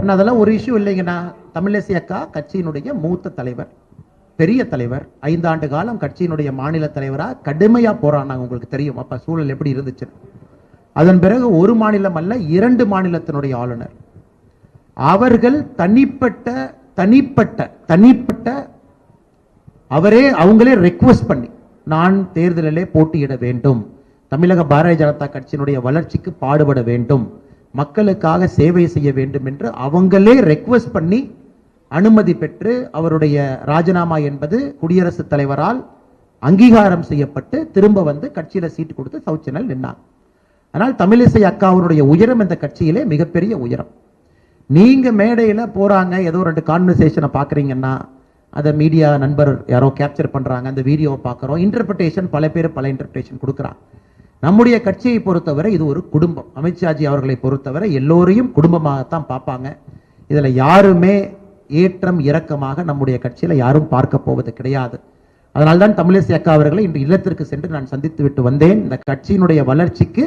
ஆனா, அதெல்லாம் ஒரு இஷ்யூ இல்லைங்கண்ணா தமிழிசை அக்கா கட்சியினுடைய மூத்த தலைவர் பெரிய தலைவர் ஐந்தாண்டு காலம் கட்சியினுடைய மாநில தலைவராக கடுமையாக போராடினாங்க உங்களுக்கு தெரியும். அப்போ சூழல் எப்படி இருந்துச்சு? அதன் பிறகு ஒரு மாநிலம் அல்ல இரண்டு மாநிலத்தினுடைய ஆளுநர். அவர்கள் தனிப்பட்ட தனிப்பட்ட தனிப்பட்ட அவரே அவங்களே ரெக்வஸ்ட் பண்ணி நான் தேர்தலிலே போட்டியிட வேண்டும். தமிழக பாரதிய ஜனதா கட்சியினுடைய வளர்ச்சிக்கு பாடுபட வேண்டும். மக்களுக்காக சேவை செய்ய வேண்டும் என்று அவங்களே ரெக்வஸ்ட் பண்ணி அனுமதி பெற்று அவருடைய ராஜினாமா என்பது குடியரசுத் தலைவரால் அங்கீகாரம் செய்யப்பட்டு திரும்ப வந்து கட்சியில் சீட்டு கொடுத்து சவுத் நின்றான் ஆனால் தமிழிசை அக்கா அவருடைய உயரம் இந்த கட்சியிலே மிகப்பெரிய உயரம். நீங்க மேடையில் போறாங்க ஏதோ ரெண்டு கான்வர்சேஷனை பார்க்குறீங்கன்னா அதை மீடியா நண்பர் யாரோ கேப்சர் பண்றாங்க அந்த வீடியோவை பார்க்குறோம் இன்டர்பிரிட்டேஷன் பல பேர் பல இன்டர்பிரிட்டேஷன் கொடுக்குறாங்க. நம்முடைய கட்சியை பொறுத்தவரை இது ஒரு குடும்பம். அமித்ஷாஜி அவர்களை பொறுத்தவரை எல்லோரையும் குடும்பமாகத்தான் பார்ப்பாங்க. இதில் யாருமே ஏற்றம் இறக்கமாக நம்முடைய கட்சியில் யாரும் பார்க்க போவது கிடையாது. அதனால்தான் தமிழிசை அக்கா அவர்களை இன்று இல்லத்திற்கு சென்று நான் சந்தித்து விட்டு வந்தேன். இந்த கட்சியினுடைய வளர்ச்சிக்கு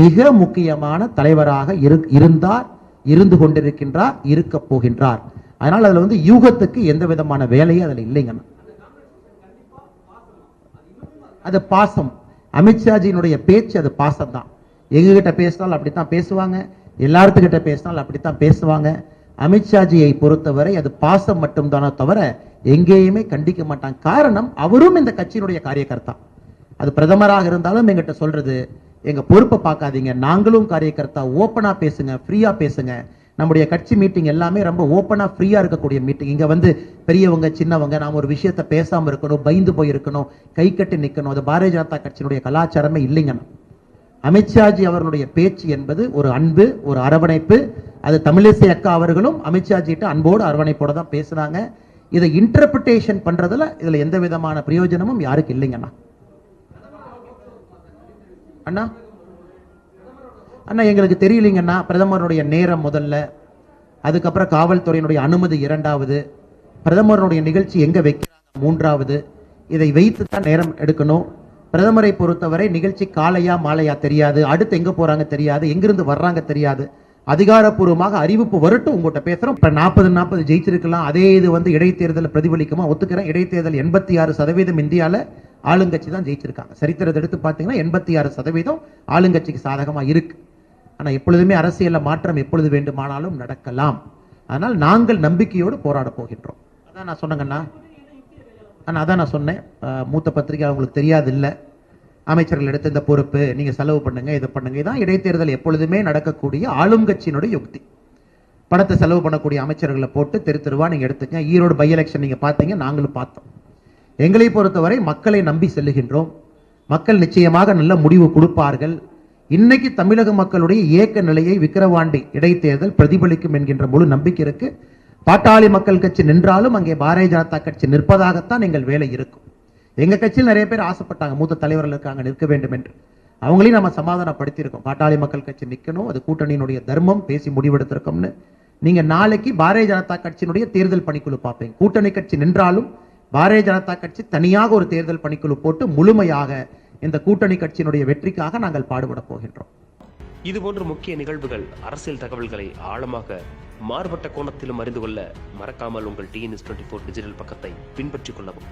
மிக முக்கியமான தலைவராக இரு இருந்தார் இருந்து கொண்டிருக்கின்றார் இருக்க போகின்றார். அதனால் அதில் வந்து யூகத்துக்கு எந்த விதமான வேலையும் அதில் இல்லைங்கண்ணா அது பாசம். அமித்ஷாஜியினுடைய பேச்சு அது பாசம் தான் எங்ககிட்ட பேசினாலும் அப்படித்தான் பேசுவாங்க. எல்லாத்துக்கிட்ட பேசினாலும் அப்படித்தான் பேசுவாங்க. அமித்ஷாஜியை பொறுத்தவரை அது பாசம் மட்டும்தானே தவிர எங்கேயுமே கண்டிக்க மாட்டாங்க. காரணம் அவரும் இந்த கட்சியினுடைய காரியகர்த்தா அது பிரதமராக இருந்தாலும் எங்கிட்ட சொல்றது எங்க பொறுப்பை பார்க்காதீங்க. நாங்களும் காரியகர்த்தா ஓப்பனா பேசுங்க ஃப்ரீயா பேசுங்க. நம்முடைய கட்சி மீட்டிங் எல்லாமே ரொம்ப ஓப்பனாக ஃப்ரீயாக இருக்கக்கூடிய மீட்டிங் இங்கே வந்து பெரியவங்க சின்னவங்க நாம் ஒரு விஷயத்தை பேசாமல் இருக்கணும் பயந்து போயிருக்கணும் கை கட்டி நிற்கணும் அது பாரதிய ஜனதா கட்சியினுடைய கலாச்சாரமே இல்லைங்கண்ணா அமித்ஷாஜி அவர்களுடைய பேச்சு என்பது ஒரு அன்பு ஒரு அரவணைப்பு. அது தமிழிசை அக்கா அவர்களும் அமித்ஷாஜிட்ட அன்போடு அரவணைப்போட தான் பேசுனாங்க இதை இன்டர்பிரிட்டேஷன் பண்றதுல இதுல எந்த விதமான பிரயோஜனமும் யாருக்கு இல்லைங்கண்ணா? அண்ணா? அண்ணா எங்களுக்கு தெரியலைங்கண்ணா பிரதமருடைய நேரம் முதல்ல. அதுக்கப்புறம் காவல்துறையினுடைய அனுமதி இரண்டாவது. பிரதமருடைய நிகழ்ச்சி எங்கே வைக்கிறாங்க மூன்றாவது. இதை வைத்து தான் நேரம் எடுக்கணும். பிரதமரை பொறுத்தவரை நிகழ்ச்சி காலையா மாலையா தெரியாது. அடுத்து எங்கே போகிறாங்க தெரியாது. எங்கிருந்து வர்றாங்க தெரியாது. அதிகாரப்பூர்வமாக அறிவிப்பு வரட்டும். உங்கள்கிட்ட பேசுகிறோம் இப்போ நாற்பது நாற்பது ஜெயிச்சிருக்கலாம். அதே இது வந்து இடைத்தேர்தல் பிரதிபலிக்குமா? ஒத்துக்கிறேன். இடைத்தேர்தல் எண்பத்தி ஆறு சதவீதம் இந்தியாவில் ஆளுங்கட்சி தான் ஜெயிச்சிருக்காங்க. சரித்திரத்தை எடுத்து பார்த்தீங்கன்னா எண்பத்தி ஆறு சதவீதம் ஆளுங்கட்சிக்கு சாதகமாக இருக்குது ஆனால் எப்பொழுதுமே அரசியலில் மாற்றம் எப்பொழுது வேண்டுமானாலும் நடக்கலாம். அதனால் நாங்கள் நம்பிக்கையோடு போராட போகின்றோம். அதான் நான் சொன்னேங்கண்ணா அண்ணா. அதான் நான் சொன்னேன். மூத்த பத்திரிகை அவங்களுக்கு தெரியாது இல்லை அமைச்சர்கள் எடுத்த இந்த பொறுப்பு நீங்கள் செலவு பண்ணுங்க இதை பண்ணுங்க. இதான் இடைத்தேர்தல் எப்பொழுதுமே நடக்கக்கூடிய ஆளும் கட்சியினுடைய யுக்தி. பணத்தை செலவு பண்ணக்கூடிய அமைச்சர்களை போட்டு தெரு தெருவா நீங்கள் எடுத்துங்க ஈரோடு பை எலெக்ஷன் நீங்கள் பார்த்தீங்க நாங்களும் பார்த்தோம். எங்களை பொறுத்தவரை மக்களை நம்பி செல்லுகின்றோம். மக்கள் நிச்சயமாக நல்ல முடிவு கொடுப்பார்கள். இன்னைக்கு தமிழக மக்களுடைய இயக்க நிலையை விக்கிரவாண்டி இடைத்தேர்தல் பிரதிபலிக்கும் என்கின்ற முழு நம்பிக்கை இருக்கு. பாட்டாளி மக்கள் கட்சி நின்றாலும் அங்கே பாரதிய ஜனதா கட்சி நிற்பதாகத்தான் எங்கள் வேலை இருக்கும். எங்க கட்சியில் நிறைய பேர் ஆசைப்பட்டாங்க. மூத்த தலைவர்கள் இருக்காங்க நிற்க வேண்டும் என்று. அவங்களையும் நம்ம சமாதானப்படுத்தியிருக்கோம். பாட்டாளி மக்கள் கட்சி நிற்கணும் அது கூட்டணியினுடைய தர்மம். பேசி முடிவெடுத்திருக்கோம்னு. நீங்க நாளைக்கு பாரதிய ஜனதா கட்சியினுடைய தேர்தல் பணிக்குழு பார்ப்பீங்க கூட்டணி கட்சி நின்றாலும் பாரதிய ஜனதா கட்சி தனியாக ஒரு தேர்தல் பணிக்குழு போட்டு முழுமையாக இந்த கூட்டணி கட்சியினுடைய வெற்றிக்காக நாங்கள் பாடுபட போகின்றோம். இதுபோன்ற முக்கிய நிகழ்வுகள் அரசியல் தகவல்களை ஆழமாக மாறுபட்ட கோணத்திலும் அறிந்து கொள்ள மறக்காமல் உங்கள் டிஎன்எஸ் டுவெண்ட்டி ஃபோர் டிஜிட்டல் பக்கத்தை பின்பற்றிக் கொள்ளவும்.